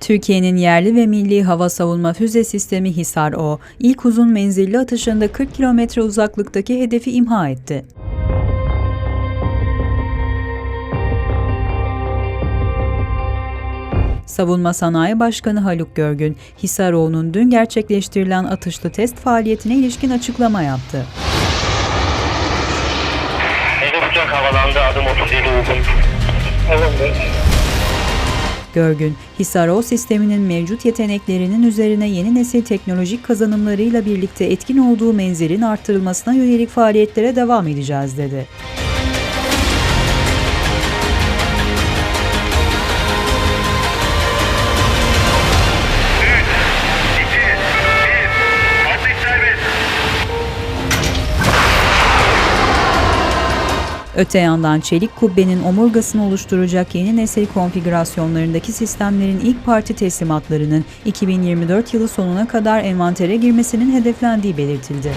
Türkiye'nin yerli ve milli hava savunma füze sistemi Hisar-O, ilk uzun menzilli atışında 40 kilometre uzaklıktaki hedefi imha etti. Savunma Sanayi Başkanı Haluk Görgün, Hisar-O'nun dün gerçekleştirilen atışlı test faaliyetine ilişkin açıklama yaptı. Hedef uçak havalandı adım 37 uygun. Görgün, Hisar-O sisteminin mevcut yeteneklerinin üzerine yeni nesil teknolojik kazanımlarıyla birlikte etkin olduğu menzilin artırılmasına yönelik faaliyetlere devam edeceğiz dedi. Öte yandan çelik kubbenin omurgasını oluşturacak yeni nesil konfigürasyonlarındaki sistemlerin ilk parti teslimatlarının 2024 yılı sonuna kadar envantere girmesinin hedeflendiği belirtildi.